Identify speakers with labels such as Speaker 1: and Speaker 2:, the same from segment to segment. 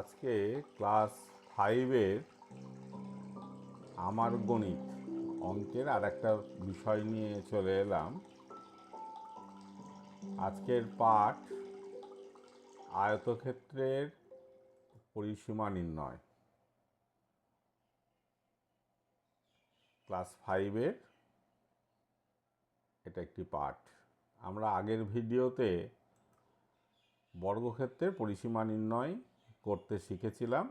Speaker 1: আজকে ক্লাস ফাইভের আমার গণিত অঙ্কের আর একটা বিষয় নিয়ে চলে এলাম। আজকের পাঠ আয়তক্ষেত্রের পরিসীমা নির্ণয়। ক্লাস ফাইভের এটা একটি পাঠ। আমরা আগের ভিডিওতে বর্গক্ষেত্রের পরিসীমা নির্ণয় করতে শিখেছিলাম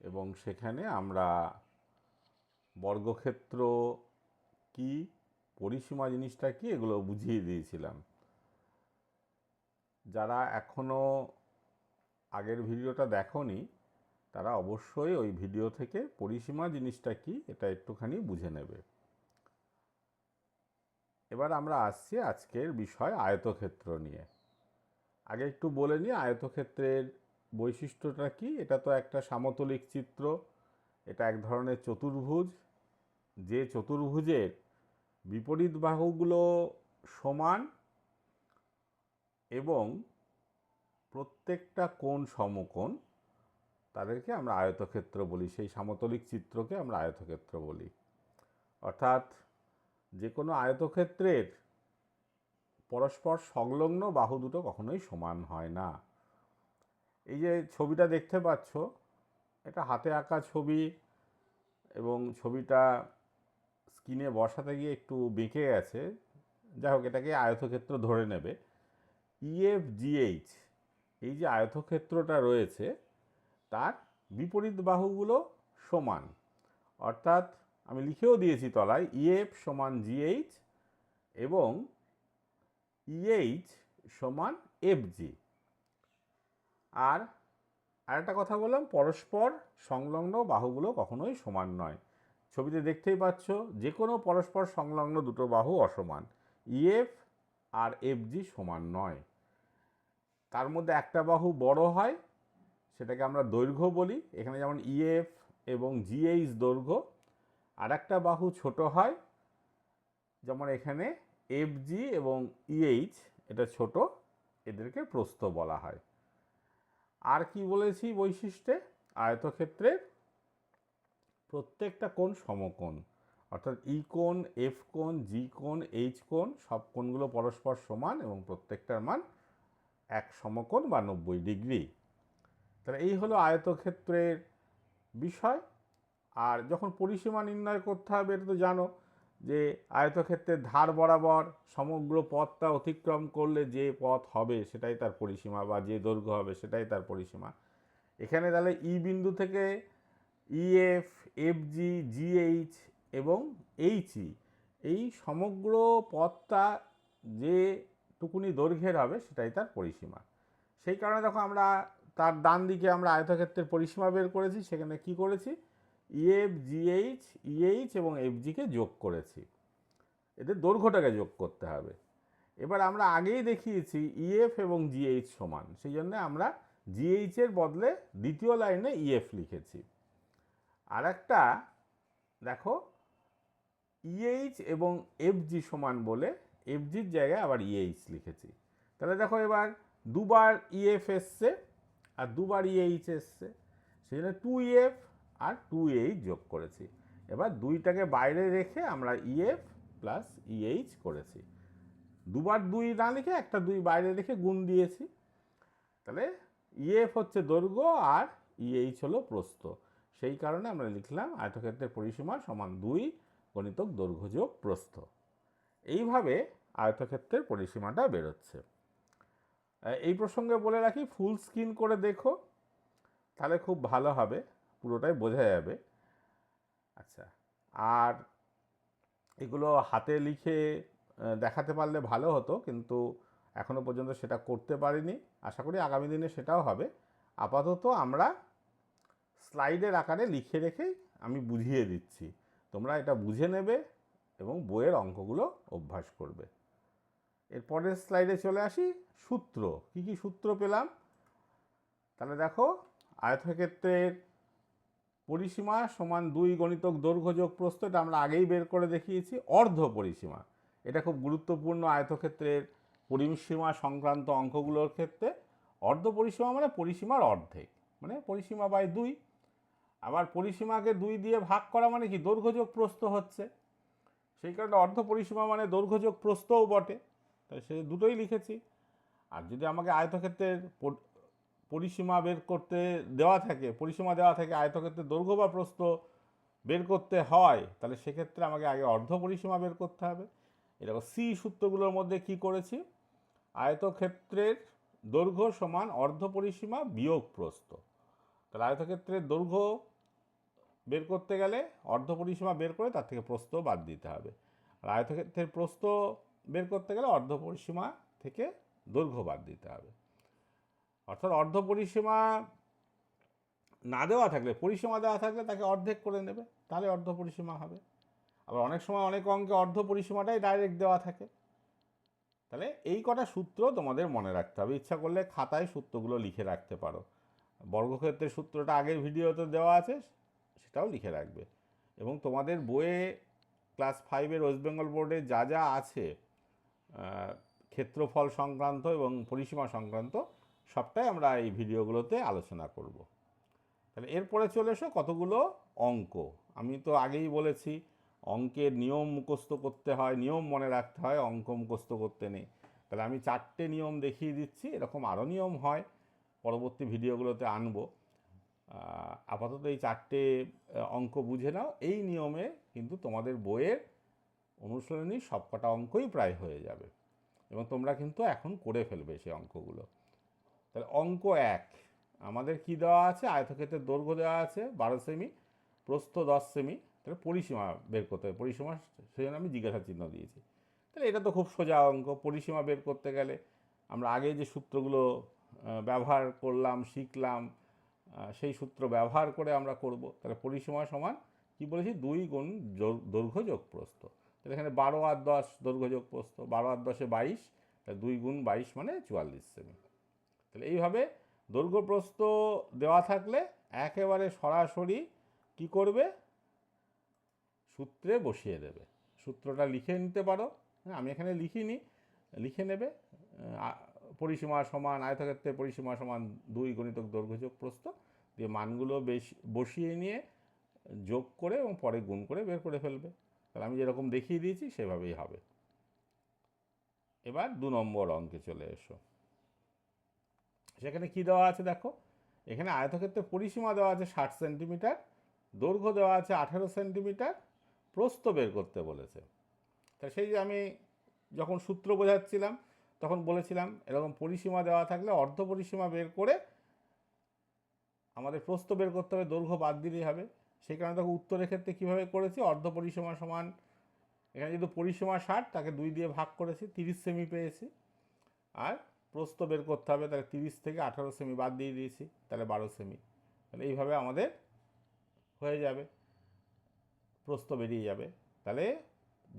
Speaker 1: এবং সেখানে আমরা বর্গক্ষেত্র কি, পরিসীমা জিনিসটা কি, এগুলো বুঝিয়ে দিয়েছিলাম। যারা এখনও আগের ভিডিওটা দেখনি, তারা অবশ্যই ওই ভিডিও থেকে পরিসীমা জিনিসটা কি, এটা একটুখানি বুঝে নেবে। এবার আমরা আসছি আজকের বিষয় আয়তক্ষেত্র নিয়ে। আগে একটু বলে নিই, আয়তক্ষেত্রের বৈশিষ্ট্যটা কি? এটা তো একটা সামতলিক চিত্র, এটা এক ধরনের চতুর্ভুজ। যে চতুর্ভুজের বিপরীত বাহুগুলো সমান এবং প্রত্যেকটা কোণ সমকোণ, তাদেরকে আমরা আয়তক্ষেত্র বলি। সেই সামতলিক চিত্রকে আমরা আয়তক্ষেত্র বলি। অর্থাৎ যে কোনো আয়তক্ষেত্রের পরস্পর সংলগ্ন বাহু দুটো কখনোই সমান হয় না। এই যে ছবিটা দেখতে পাচ্ছ, এটা হাতে আঁকা ছবি এবং ছবিটা স্ক্রিনে বসাতে গিয়ে একটু বেঁকে গেছে। যাই হোক, এটাকে আয়তক্ষেত্র ধরে নেবে। ইএফ জিএইচ এই যে আয়তক্ষেত্রটা রয়েছে, তার বিপরীত বাহুগুলো সমান। অর্থাৎ আমি লিখেও দিয়েছি তলায় ইএফ সমান জিএইচ এবং ইএইচ সমান এফজি আর আরেকটা কথা বললাম, পরস্পর সংলগ্ন বাহুগুলো কখনোই সমান নয়। ছবিতে দেখতেই পাচ্ছ যে কোনো পরস্পর সংলগ্ন দুটো বাহু অসমান। ইএফ আর এফজি সমান নয়। তার মধ্যে একটা বাহু বড় হয়, সেটাকে আমরা দৈর্ঘ্য বলি। এখানে যেমন ইএফ এবং জিএইচ দৈর্ঘ্য। আর একটা বাহু ছোট হয়, যেমন এখানে এফজি এবং ইএইচ এটা ছোট, এদেরকে প্রস্থ বলা হয়। আর কি বলেছি বৈশিষ্ট্যে? আয়তক্ষেত্রের প্রত্যেকটা কোণ সমকোণ। অর্থাৎ ই কোণ, এফ কোণ, জি কোণ, এইচ কোণ, সব কোণগুলো পরস্পর সমান এবং প্রত্যেকটার মান এক সমকোণ বা নব্বই ডিগ্রি। তাহলে এই হলো আয়তক্ষেত্রের বিষয়। আর যখন পরিসীমা নির্ণয় করতে হবে, এটা তো জানো যে আয়তক্ষেত্রের ধার বরাবর সমগ্র পথটা অতিক্রম করলে যে পথ হবে সেটাই তার পরিসীমা বা যে দৈর্ঘ্য হবে সেটাই তার পরিসীমা। এখানে তাহলে ই বিন্দু থেকে ইএফ এফজি জিএইচ এবং এইচই এই সমগ্র পথটা যে টুকুনি দৈর্ঘ্যের হবে সেটাই তার পরিসীমা। সেই কারণে দেখো আমরা তার ডান দিকে আমরা আয়তক্ষেত্রের পরিসীমা বের করেছি, সেখানে কি করেছি? ইএফ জিএইচ ইএইচ এবং এফজিকে যোগ করেছি। এদের দৈর্ঘ্যটাকে যোগ করতে হবে। এবার আমরা আগেই দেখিয়েছি ইএফ এবং জিএইচ সমান, সেই জন্য আমরা জিএইচের বদলে দ্বিতীয় লাইনে ইএফ লিখেছি। আর একটা দেখো ইএইচ এবং এফজি সমান বলে এফজির জায়গায় আবার ইএইচ লিখেছি। তাহলে দেখো এবার দুবার ইএফ এসছে আর দুবার ইএইচ এসছে, সেই জন্য টু ইএফ আর টু এইচ যোগ করেছি। এবার দুইটাকে বাইরে রেখে আমরা ইএফ প্লাস ইএইচ করেছি। দুবার দুই না লিখে একটা দুই বাইরে রেখে গুণ দিয়েছি। তাহলে ইএফ হচ্ছে দৈর্ঘ্য আর ইএইচ হলো প্রস্থ। সেই কারণে আমরা লিখলাম আয়তক্ষেত্রের পরিসীমা সমান দুই গণিতক দৈর্ঘ্য যোগ প্রস্থ। এইভাবে আয়তক্ষেত্রের পরিসীমাটা বেরোচ্ছে। এই প্রসঙ্গে বলে রাখি ফুল স্ক্রিন করে দেখো, তাহলে খুব ভালো হবে। পুরোটাই বোঝা যাবে। আচ্ছা আর এগুলো হাতে লিখে দেখাতে পারলে ভালো হতো, কিন্তু এখনও পর্যন্ত সেটা করতে পারিনি। আশা করি আগামী দিনে সেটাও হবে। আপাতত আমরা স্লাইডের আকারে লিখে রেখেই আমি বুঝিয়ে দিচ্ছি। তোমরা এটা বুঝে নেবে এবং বইয়ের অঙ্কগুলো অভ্যাস করবে। এরপরের স্লাইডে চলে আসি। সূত্র, কি কি সূত্র পেলাম? তাহলে দেখো, আয়তক্ষেত্রের পরিসীমা সমান দুই গণিতক দৈর্ঘ্য যোগ প্রস্থ, এটা আমরা আগেই বের করে দেখিয়েছি, অর্ধ পরিসীমা। এটা খুব গুরুত্বপূর্ণ আয়তক্ষেত্রের পরিসীমা সংক্রান্ত অঙ্কগুলোর ক্ষেত্রে। অর্ধ পরিসীমা মানে পরিসীমার অর্ধেক মানে পরিসীমা বাই দুই। আবার পরিসীমাকে দুই দিয়ে ভাগ করা মানে কি? দৈর্ঘ্যযোগ প্রস্থ হচ্ছে। সেই কারণে অর্ধ পরিসীমা মানে দৈর্ঘ্যযোগ প্রস্থও বটে। তাই সে দুটোই লিখেছি। আর যদি আমাকে আয়তক্ষেত্রের পরিসীমা বের করতে দেওয়া থাকে, পরিসীমা দেওয়া থাকে আয়তক্ষেত্রে দৈর্ঘ্য বা প্রস্থ বের করতে হয়, তাহলে সেক্ষেত্রে আমাকে আগে অর্ধ পরিসীমা বের করতে হবে। এরকম সি সূত্রগুলোর মধ্যে কি করেছি? আয়তক্ষেত্রের দৈর্ঘ্য সমান অর্ধ পরিসীমা বিয়োগ প্রস্থ। তাহলে আয়তক্ষেত্রের দৈর্ঘ্য বের করতে গেলে অর্ধ পরিসীমা বের করে তার থেকে প্রস্থ বাদ দিতে হবে। আর আয়তক্ষেত্রের প্রস্থ বের করতে গেলে অর্ধ পরিসীমা থেকে দৈর্ঘ্য বাদ দিতে হবে। অর্থাৎ অর্ধ পরিসীমা না দেওয়া থাকলে, পরিসীমা দেওয়া থাকলে তাকে অর্ধেক করে নেবে, তাহলে অর্ধ পরিসীমা হবে। আবার অনেক সময় অনেক অঙ্কে অর্ধ পরিসীমাটাই ডাইরেক্ট দেওয়া থাকে। তাহলে এই কটা সূত্র তোমাদের মনে রাখতে হবে। ইচ্ছা করলে খাতায় সূত্রগুলো লিখে রাখতে পারো। বর্গক্ষেত্রের সূত্রটা আগের ভিডিওতে দেওয়া আছে, সেটাও লিখে রাখবে। এবং তোমাদের বইয়ে ক্লাস ফাইভের ওয়েস্ট বেঙ্গল বোর্ডে যা যা আছে ক্ষেত্রফল সংক্রান্ত এবং পরিসীমা সংক্রান্ত সবটাই আমরা এই ভিডিওগুলোতে আলোচনা করব। তাহলে এরপরে চলে এসো কতগুলো অঙ্ক। আমি তো আগেই বলেছি, অঙ্কের নিয়ম মুখস্থ করতে হয়, নিয়ম মনে রাখতে হয়, অঙ্ক মুখস্থ করতে নেই। তাহলে আমি চারটে নিয়ম দেখিয়ে দিচ্ছি, এরকম আরও নিয়ম হয়, পরবর্তী ভিডিওগুলোতে আনব। আপাতত এই চারটে অঙ্ক বুঝে নাও, এই নিয়মে কিন্তু তোমাদের বইয়ের অনুশীলনী সবকটা অঙ্কই প্রায় হয়ে যাবে। এবং তোমরা কিন্তু এখন করে ফেলবে সেই অঙ্কগুলো। তাহলে অঙ্ক এক। আমাদের কি দেওয়া আছে? আয়তক্ষেত্রের দৈর্ঘ্য দেওয়া আছে, বারো সেমি, প্রস্থ দশ সেমি। তাহলে পরিসীমা বের করতে হবে। পরিসীমা সেই জন্য আমি জিজ্ঞাসা চিহ্ন দিয়েছি। তাহলে এটা তো খুব সোজা অঙ্ক। পরিসীমা বের করতে গেলে আমরা আগে যে সূত্রগুলো ব্যবহার করলাম, শিখলাম সেই সূত্র ব্যবহার করে আমরা করব। তাহলে পরিসীমা সমান কি বলেছি? দুই গুণ দৈর্ঘ্য যোগ প্রস্থ। তাহলে এখানে বারো আর দশ দৈর্ঘ্য যোগ প্রস্থ। বারো আর দশে বাইশ, তাহলে দুই গুণ বাইশ মানে চুয়াল্লিশ সেমি। তাহলে এইভাবে দৈর্ঘ্য প্রস্থ দেওয়া থাকলে একেবারে সরাসরি কি করবে? সূত্রে বসিয়ে দেবে। সূত্রটা লিখে নিতে পারো। হ্যাঁ আমি এখানে লিখিনি। লিখে নেবে। পরিসীমা সমান, আয়তক্ষেত্রের পরিসীমা সমান দুই গণিতক দৈর্ঘ্য যোগ প্রস্থ দিয়ে মানগুলো বেশ বসিয়ে নিয়ে যোগ করে এবং পরে গুণ করে বের করে ফেলবে। তাহলে আমি যেরকম দেখিয়ে দিয়েছি, সেভাবেই হবে। এবার দু নম্বর অঙ্কে চলে এসো। সেখানে কি দেওয়া আছে দেখো? এখানে আয়তক্ষেত্রের পরিসীমা দেওয়া আছে ষাট সেন্টিমিটার, দৈর্ঘ্য দেওয়া আছে আঠেরো সেন্টিমিটার, প্রস্থ বের করতে বলেছে। তা সেই যে আমি যখন সূত্র বোঝাচ্ছিলাম, তখন বলেছিলাম এরকম পরিসীমা দেওয়া থাকলে অর্ধ পরিসীমা বের করে আমাদের প্রস্থ বের করতে হবে, দৈর্ঘ্য বাদ দিলেই হবে। সেই কারণে দেখো উত্তরের ক্ষেত্রে কীভাবে করেছি? অর্ধ পরিসীমা সমান, এখানে যেহেতু পরিসীমা ষাট, তাকে দুই দিয়ে ভাগ করেছি, তিরিশ সেমি পেয়েছি। আর প্রস্থ বের করতে হবে তাহলে তিরিশ থেকে আঠারো সেমি বাদ দিয়ে দিয়েছি, তাহলে বারো সেমি। তাহলে এইভাবে আমাদের হয়ে যাবে, প্রস্থ বেরিয়ে যাবে। তাহলে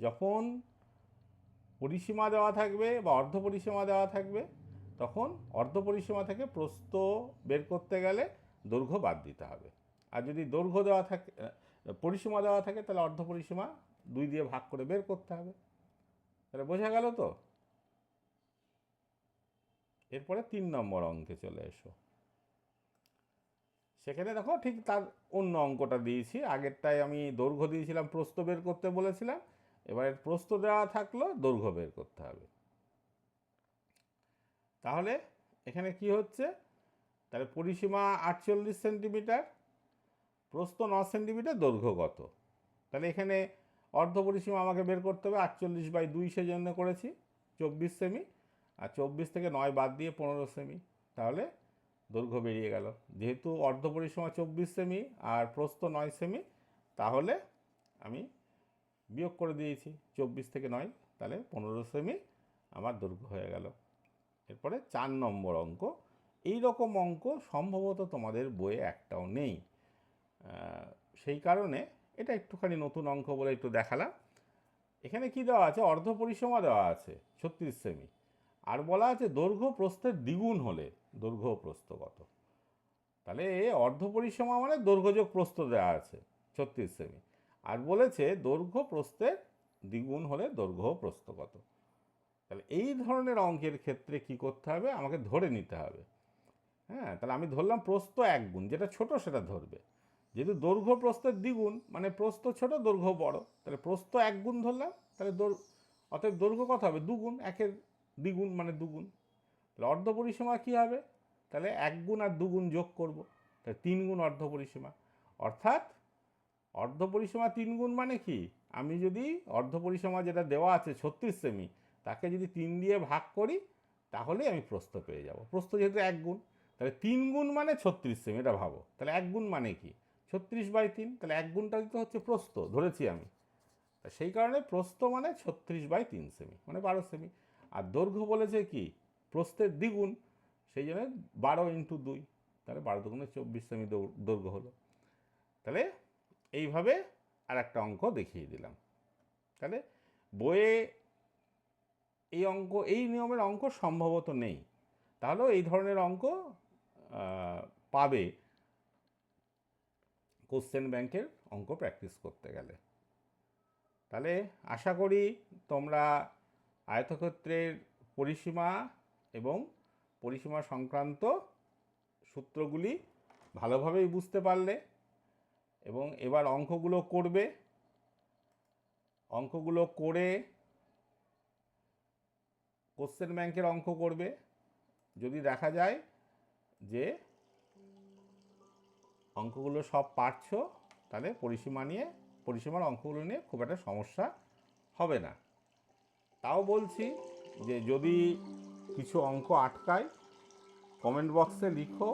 Speaker 1: যখন পরিসীমা দেওয়া থাকবে বা অর্ধ পরিসীমা দেওয়া থাকবে, তখন অর্ধ পরিসীমা থেকে প্রস্থ বের করতে গেলে দৈর্ঘ্য বাদ দিতে হবে। আর যদি দৈর্ঘ্য দেওয়া থাকে, পরিসীমা দেওয়া থাকে, তাহলে অর্ধ পরিসীমা দুই দিয়ে ভাগ করে বের করতে হবে। তাহলে বোঝা গেল তো? এরপরে তিন নম্বর অঙ্কে চলে এসো। সেখানে দেখো ঠিক তার অন্য অঙ্কটা দিয়েছি। আগেরটায় আমি দৈর্ঘ্য দিয়েছিলাম, প্রস্থ বের করতে বলেছিলাম। এবারে প্রস্থ দেওয়া থাকল, দৈর্ঘ্য বের করতে হবে। তাহলে এখানে কি হচ্ছে? তাহলে পরিসীমা আটচল্লিশ সেন্টিমিটার, প্রস্থ ন সেন্টিমিটার, দৈর্ঘ্য কত? তাহলে এখানে অর্ধ পরিসীমা আমাকে বের করতে হবে, আটচল্লিশ বাই দুই সেজন্য করেছি, চব্বিশ সেমি। আর চব্বিশ থেকে নয় বাদ দিয়ে পনেরো সেমি। তাহলে দৈর্ঘ্য বেরিয়ে গেল। যেহেতু অর্ধ পরিসীমা চব্বিশ সেমি আর প্রস্থ নয় সেমি, তাহলে আমি বিয়োগ করে দিয়েছি চব্বিশ থেকে নয়, তাহলে পনেরো সেমি আমার দৈর্ঘ্য হয়ে গেল। এরপরে চার নম্বর অঙ্ক। এই রকম অঙ্ক সম্ভবত তোমাদের বইয়ে একটাও নেই। সেই কারণে এটা একটুখানি নতুন অঙ্ক বলে একটু দেখালাম। এখানে কি দেওয়া আছে? অর্ধ পরিসীমা দেওয়া আছে, ছত্রিশ সেমি। আর বলা আছে দৈর্ঘ্য প্রস্থের দ্বিগুণ হলে দৈর্ঘ্য প্রস্থ কত? তাহলে অর্ধ পরিসীমা মানে দৈর্ঘ্যযোগ প্রস্থ দেওয়া আছে, ছত্রিশ সেমি। আর বলেছে দৈর্ঘ্য প্রস্থের দ্বিগুণ হলে দৈর্ঘ্য প্রস্থ কত? তাহলে এই ধরনের অঙ্কের ক্ষেত্রে কি করতে হবে? আমাকে ধরে নিতে হবে। হ্যাঁ তাহলে আমি ধরলাম প্রস্থ এক গুণ, যেটা ছোট সেটা ধরবে। যেহেতু দৈর্ঘ্য প্রস্থের দ্বিগুণ মানে প্রস্থ ছোট, দৈর্ঘ্য বড়, তাহলে প্রস্থ এক গুণ ধরলাম, তাহলে দৈর অতএব দৈর্ঘ্য কত হবে? দুগুণ, একের দ্বিগুণ মানে দুগুণ। তাহলে অর্ধ পরিসীমা কী হবে? তাহলে এক গুণ আর দুগুণ যোগ করব। তাহলে তিন গুণ অর্ধ পরিসীমা। অর্থাৎ অর্ধ পরিসীমা তিন গুণ মানে কি? আমি যদি অর্ধ পরিসীমা যেটা দেওয়া আছে ছত্রিশ সেমি তাকে যদি তিন দিয়ে ভাগ করি, তাহলেই আমি প্রস্থ পেয়ে যাব। প্রস্থ যেহেতু এক গুণ, তাহলে তিন গুণ মানে ছত্রিশ সেমি এটা ভাবো। তাহলে এক গুণ মানে কি? ছত্রিশ বাই তিন, তাহলে এক গুণটা তো হচ্ছে প্রস্থ, ধরেছি আমি। তা সেই কারণে প্রস্থ মানে ছত্রিশ বাই তিন সেমি মানে বারো সেমি আর দৈর্ঘ্য বলেছে কি? প্রস্থের দ্বিগুণ, সেই জন্য বারো ইন্টু দুই। তাহলে বারো দুগুণে চব্বিশ সেমি দৈর্ঘ্য হলো। তাহলে এইভাবে আর একটা অঙ্ক দেখিয়ে দিলাম। তাহলে বইয়ে এই অঙ্ক, এই নিয়মের অঙ্ক সম্ভবত নেই। তাহলেও এই ধরনের অঙ্ক পাবে কোশ্চেন ব্যাংকের অঙ্ক প্র্যাকটিস করতে গেলে। তাহলে আশা করি তোমরা আয়তক্ষেত্রের পরিসীমা এবং পরিসীমা সংক্রান্ত সূত্রগুলি ভালোভাবেই বুঝতে পারলে এবং এবার অঙ্কগুলো করবে। অঙ্কগুলো করে কোশ্চেন ব্যাংকের অঙ্ক করবে। যদি দেখা যায় যে অঙ্কগুলো সব পারছ, তাহলে পরিসীমা নিয়ে, পরিসীমার অঙ্কগুলো নিয়ে খুব একটা সমস্যা হবে না। তাও বলছি যে যদি কিছু অঙ্ক আটকায় কমেন্ট বক্সে লিখো,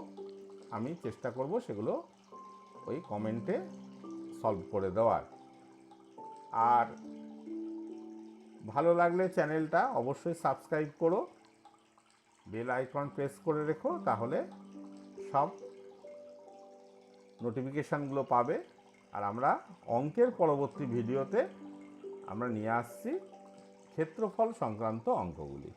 Speaker 1: আমি চেষ্টা করব সেগুলো ওই কমেন্টে সলভ করে দেওয়ার। আর ভালো লাগলে চ্যানেলটা অবশ্যই সাবস্ক্রাইব করো বেল আইকন প্রেস করে রেখো, তাহলে সব নোটিফিকেশানগুলো পাবে। আর আমরা অঙ্কের পরবর্তী ভিডিওতে আমরা নিয়ে আসছি। ক্ষেত্রফল সংক্রান্ত অঙ্কগুলি।